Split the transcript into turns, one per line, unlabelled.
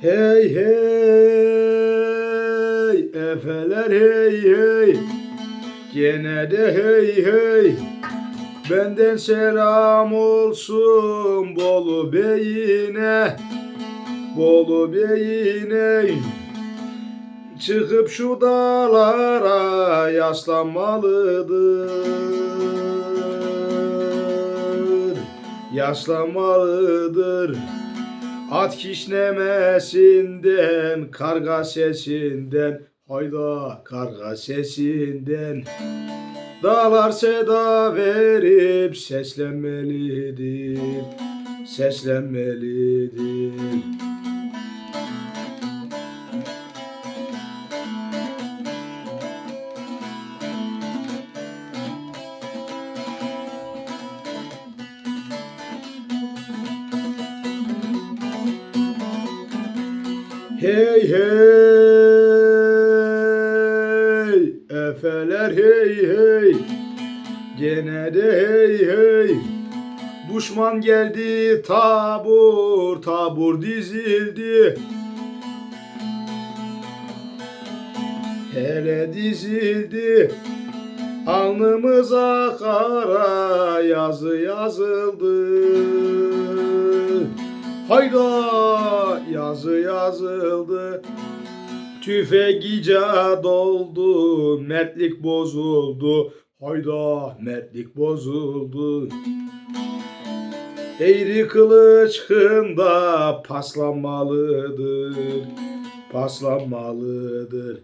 Hey hey efeler hey hey. Gene de hey hey. Benden selam olsun Bolu Bey'ine. Bolu Bey'ine. Çıkıp şu dağlara yaslanmalıdır. Yaslanmalıdır At kişnemesinden, karga sesinden, hayda karga sesinden. Dağlar seda verip seslenmelidir, seslenmelidir. Hey hey. Efeler hey hey. Gene de hey hey. Düşman geldi tabur tabur dizildi. Hele dizildi. Alnımıza kara yazı yazıldı Hayda! Yazı yazıldı. Tüfek icat oldu Mertlik bozuldu. Hayda mertlik bozuldu. Eğri kılıç hında paslanmalıdır. Paslanmalıdır